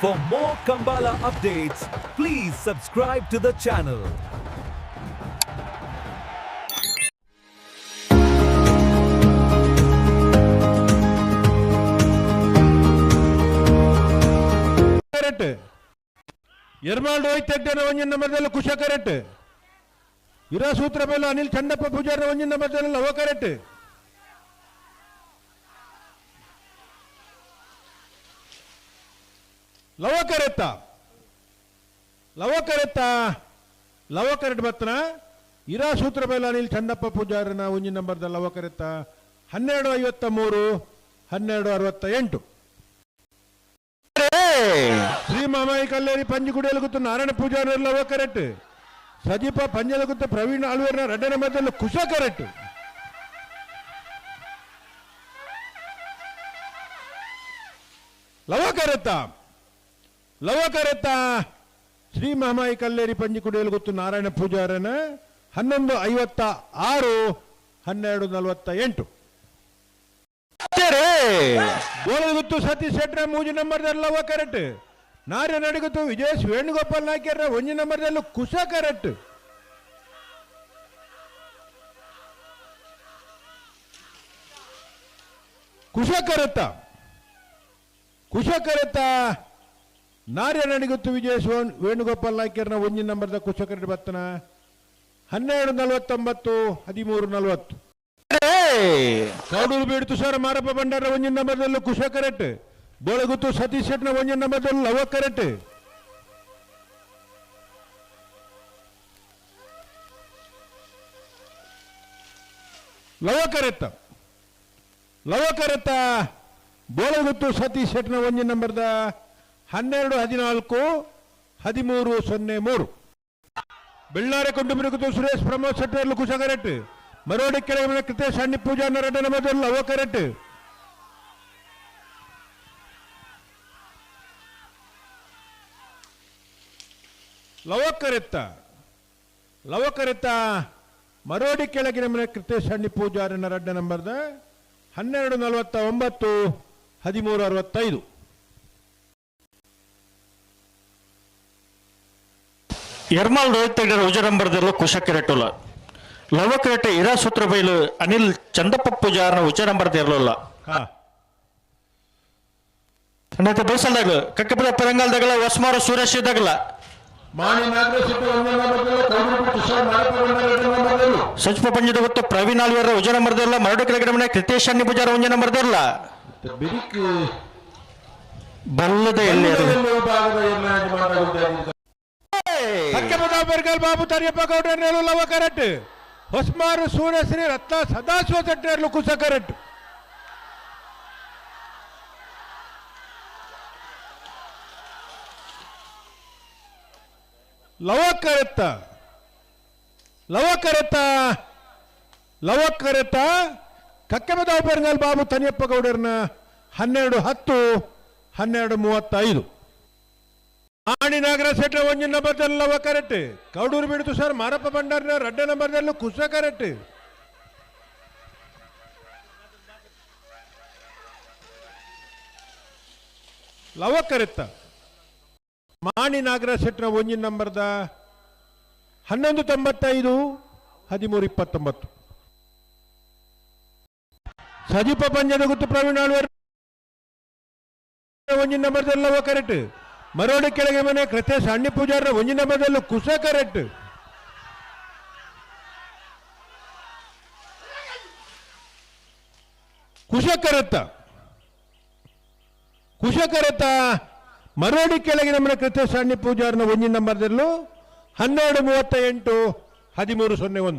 For more Kambala updates, please subscribe to the channel. Correct Ermal Rohit ಹೆಗ್ಡೆನ ಒಂಜಿನ ನಂಬರ್ದಲ್ಲಿ Kusha correct ಇರೋ ಸೂತ್ರ ಮೇಲೆ ಅನಿಲ್ ಚಂದಪ್ಪ ಪೂಜಾರ ಒಂಜಿನ ನಂಬರ್ದಲ್ಲಿ ಅವ ಕರೆಕ್ಟ್ ಲವ ಕರೆತ್ತ ಲವ ಕರೆತ್ತ ಲವ ಕರೆಕ್ಟ್ ಬತ್ತನ ಇರಾ ಸೂತ್ರ ಬೈಲಾನಿಲ್ ಚಂದಪ್ಪ ಪೂಜಾರನ ಒಂಜಿ ನಂಬರ್ದ ಲವ ಕರೆತ್ತ ಹನ್ನೆರಡು ಐವತ್ತ ಮೂರು ಹನ್ನೆರಡು ಅರವತ್ತ ಎಂಟು ಶ್ರೀ ಮಾಮಾಯಿ ಕಲ್ಲೇರಿ ಪಂಜಿ ಕುಡಿಯಲು ಗೊತ್ತು ನಾರಾಯಣ ಲವ ಕರೆಕ್ಟ್ ಸದೀಪ ಪಂಜಲ ಗೊತ್ತು ಪ್ರವೀಣ್ ಆಳ್ವೇರ್ನ ರಡ್ಡನ ಮಧ್ಯದಲ್ಲಿ ಕುಶ ಕರೆಟ್ ಲವ ಕರೆತ್ತ ಶ್ರೀ ಮಾಮಾಯಿ ಕಲ್ಲೇರಿ ಕುಡಿಯಲು ಗೊತ್ತು ನಾರಾಯಣ ಪೂಜಾರನ ಹನ್ನೊಂದು ಐವತ್ತ ಆರು ಹನ್ನೆರಡು ನಲವತ್ತ ಎಂಟು. ಗೊತ್ತು ಸತೀಶ್ ಶೆಟ್ರ ಮೂಜಿ ನಂಬರ್ದಲ್ಲಿ ಲವ ಕರೆಕ್ಟ್ ನಾರ್ಯ ನಡಗುತ್ತು ವಿಜಯೇಶ್ ವೇಣುಗೋಪಾಲ್ ನಾಯ್ಕರ ಒಂಜಿ ನಂಬರ್ದಲ್ಲೂ ಕುಶ ಕರೆಕ್ಟ್ ಕುಶ ಕರತ ಕುಶ ಕರೆತ್ತ ನಾರ್ಯ ನಡಿಗುತ್ತು ವಿಜಯ ಸೋನ್ ವೇಣುಗೋಪಾಲ್ ನಾಯ್ಕರ್ನ ಒಂಜಿನ ನಂಬರ್ದ ಕುಶಕರೆಡ್ಡಿ ಬತ್ತನ ಹನ್ನೆರಡು ನಲವತ್ತೊಂಬತ್ತು ಹದಿಮೂರು ನಲವತ್ತು. ಕೌಡೂರು ಬೀಡ್ತು ಸರ್ ಮಾರಪ್ಪ ಭಂಡಾರ ಒಂಜಿನ ನಂಬರ್ದಲ್ಲೂ ಕುಶ ಕರೆಟ್ ಬೋಳಗುತ್ತು ಸತೀಶ್ ಶೆಟ್ನ ಒಂಜಿನ ನಂಬರ್ದಲ್ಲೂ ಲವ ಕರೆಟ್ ಲವ ಕರೆತ್ತ ಲವ ಕರೆತ್ತ ಬೋಳಗುತ್ತು ಸತೀಶ್ ಶೆಟ್ನ ಒಂಜಿನ ನಂಬರ್ದ ಹನ್ನೆರಡು, ಹದಿನಾಲ್ಕು, ಹದಿಮೂರು, ಸೊನ್ನೆ, ಮೂರು. ಬೆಳ್ಳಾರೆ ಕೊಂಡು ಬಿರುಗುತ್ತು ಸುರೇಶ್ ಪ್ರಮೋದ್ ಶೆಟ್ಟರ್ಲು ಕುಶ ಕರೆಕ್ಟ್ ಮರೋಡಿ ಕೆಳಗೆ ಕೃತೇಶ್ ಸಣ್ಣ ಪೂಜಾ ನರಡನ ಮೊದಲು ಅವ ಕರೆಟ್ ಲವಕರೆತ್ತ ಲವಕರೆತ್ತ ಲವ ಕರೆತ್ತ ಮರೋಡಿ ಕೆಳಗಿನ ಮನೆ ಕೃತೇಶ್ ಸಣ್ಣ ಪೂಜಾರನ ರಡ್ಡ ನಂಬರ್ದ ಹನ್ನೆರಡು ನಲವತ್ತ ಒಂಬತ್ತು ಹದಿಮೂರು, ಅರವತ್ತೈದು. ಎರ್ಮಾಲ್ ರೋಹಿತ್ ತೆಗರ ಉಜರಂಬರದಲ್ಲೂ ಕುಶ ಕಿರಟುಲ ಲವ ಕಿರಟ ಇರಾ ಸೂತ್ರ ಬೈಲು ಅನಿಲ್ ಚಂದಪ್ಪ ಪೂಜಾರನ ಉಜರಂಬರದ ಇರಲಿಲ್ಲ. ಹಾ. ಅನ್ನತ್ತೆ ಬೈಸಲ್ದಾಗ ಕಕ್ಕಪದ ಪರಂಗಲ್ದಾಗಲ ಹೊಸ್ಮಾರ ಸುರೇಶ್ ನಂಬರ್ದಲ್ಲೂ. ಸಚಿವ ಪಂಜದ ಗೊತ್ತು ಪ್ರವೀಣ್ ಆಲ್ವೇರ ಉಜನ ಮರದಿರಲ್ಲ ಮರಡು ಕೆಳಗಡೆ ಮನೆ ಕೃತೇಶ್ ಅಣ್ಣಿ ಪೂಜಾರ ಉಂಜನ ಮರದಿರಲ್ಲ ಬಲ್ಲದ ಎಲ್ಲಿ ಬಾಬು ತರಿಯಪ್ಪ ಗೌಡರ್ನೇಲು ಲವ ಕರೆಕ್ಟ್ ಹೊಸ್ಮಾರು ಸೂರ್ಯಶ್ರೀ ರತ್ನ ಸದಾಶಿವ ಚಟ್ನೇರ್ಲು ಕುಸ ಕರೆಕ್ಟ್ ಲವ ಕರೆತ್ತ. ಲವ ಕರೆತ್ತ. ಲವ ಕರೆತ್ತ. ಕಕ್ಕೆಪದ ಬೆರ್ಗಲ್ ಬಾಬು ತನಿಯಪ್ಪ ಗೌಡರ್ನ ಹನ್ನೆರಡು ಹತ್ತು, ಹನ್ನೆರಡು ಮೂವತ್ತೈದು. ಆಣಿ ನಾಗರಾಜ್ ಶೆಟ್ಟ ಒಂಜಿ ನಂಬರ್ದಲ್ಲವ ಕರೆಕ್ಟ್ ಕೌಡೂರು ಬಿಡ್ತು ಸರ್ ಮಾರಪ್ಪ ಭಂಡಾರ್ನ ರಡ್ಡ ನಂಬರ್ದಲ್ಲೂ ಕುಸ ಕರೆಕ್ಟ್ ಲವ ಕರೆತ್ತ. ಮಾಣಿ ನಾಗರ ಸೆಟ್ನ ಒಂಜಿ ನಂಬರ್ದ ಹನ್ನೊಂದು ತೊಂಬತ್ತೈದು, ಹದಿಮೂರು ಇಪ್ಪತ್ತೊಂಬತ್ತು. ಸಜಿಪ ಪಂಜದ ಗುತ್ತು ಪ್ರವೀಣ್ ಆಳ್ವೇರ್ ಒಂಜಿ ನಂಬರ್ದಲ್ಲವ ಕರೆಕ್ಟ್ ಮರೋಡಿ ಕೆಳಗೆ ಮನೆ ಕೃತೆ ಸಣ್ಣ ಪೂಜಾರ ಒಂಜಿ ಬದಲು ಕುಸ ಕರೆಟ್ ಕುಶ ಕರತ್ತ ಕುಶ ಕರತ ಮರೋಡಿ ಕೆಳಗಿನ ಮನೆ ಕೃತೆ ಸಣ್ಣ ಪೂಜಾರನ ಒಂಜಿ ನಂಬರ್ದಲ್ಲೂ ಹನ್ನೆರಡು ಮೂವತ್ತ ಎಂಟು ಹದಿಮೂರು ಸೊನ್ನೆ ಒಂದು.